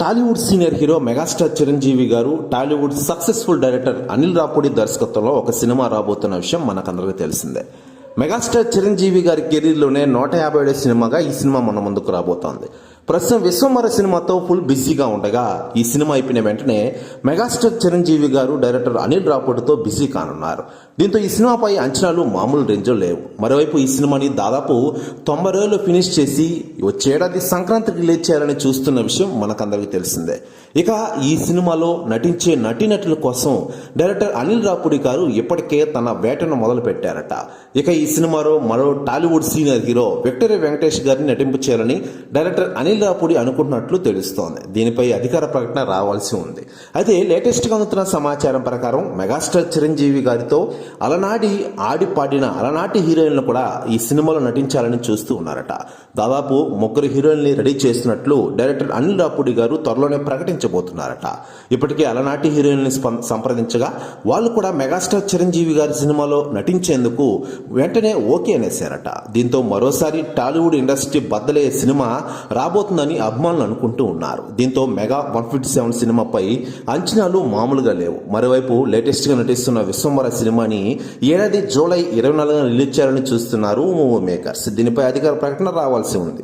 Tollywood senior hero megastar Chiranjeevi garu Tollywood successful director Anil Ravipudi దర్శకత్వంలో ఒక cinema రాబోతున్న విషయం మనకందరికీ తెలిసిందే. మెగాస్టార్ చిరంజీవి గారి కెరీర్లోనే నూట యాభై ఏడో సినిమాగా ఈ సినిమా మన ముందుకు రాబోతోంది. ప్రస్తుతం విశ్వమర సినిమాతో ఫుల్ బిజీగా ఉండగా ఈ సినిమా అయిపోయిన వెంటనే మెగాస్టార్ చిరంజీవి గారు డైరెక్టర్ అనిల్ రాపూడితో బిజీ కానున్నారు. దీంతో ఈ సినిమాపై అంచనాలు మామూలు రేంజ్లో లేవు. మరోవైపు ఈ సినిమాని దాదాపు తొంభై రోజులు ఫినిష్ చేసి వచ్చేడాది సంక్రాంతికి రిలీజ్ చేయాలని చూస్తున్న విషయం మనకందరికీ తెలిసిందే. ఇక ఈ సినిమాలో నటించే నటీనటుల కోసం డైరెక్టర్ అనిల్ రాపుడి గారు ఇప్పటికే తన వేటను మొదలు పెట్టారట ఇక ఈ సినిమాలో మరో Tollywood senior hero victory Venkatesh గారిని నటింపు చేయాలని డైరెక్టర్ అనిల్ రాపుడి అనుకుంటున్నట్లు తెలుస్తోంది. దీనిపై అధికార ప్రకటన రావాల్సి ఉంది. అయితే లేటెస్ట్గా అందుతున్న సమాచారం ప్రకారం మెగాస్టార్ చిరంజీవి గారితో అలనాటి ఆడి పాడిన అలనాటి హీరోయిన్లు కూడా ఈ సినిమాలో నటించాలని చూస్తూ ఉన్నారట. దాదాపు ముగ్గురు హీరోయిన్ని రెడీ చేస్తున్నట్లు డైరెక్టర్ అనిల్ రాపూడి గారు త్వరలోనే ప్రకటించబోతున్నారట. ఇప్పటికే అలనాటి హీరోయిన్ని సంప్రదించగా వాళ్ళు కూడా మెగాస్టార్ చిరంజీవి గారి సినిమాలో నటించేందుకు వెంటనే ఓకే అనేశారట. దీంతో మరోసారి టాలీవుడ్ ఇండస్ట్రీ బద్దలయ్యే సినిమా రాబోతుందని అభిమానులు అనుకుంటూ ఉన్నారు. దీంతో మెగా వన్ ఫిఫ్టీ సెవెన్ సినిమాపై అంచనాలు మామూలుగా లేవు. మరోవైపు లేటెస్ట్గా నటిస్తున్న విశ్వంబర సినిమాని ఏడాది జూలై ఇరవై నాలుగున రిలీజ్ చేయాలని చూస్తున్నారు మూవీ మేకర్స్. దీనిపై అధికార ప్రకటన రావాల్సి ఉంది.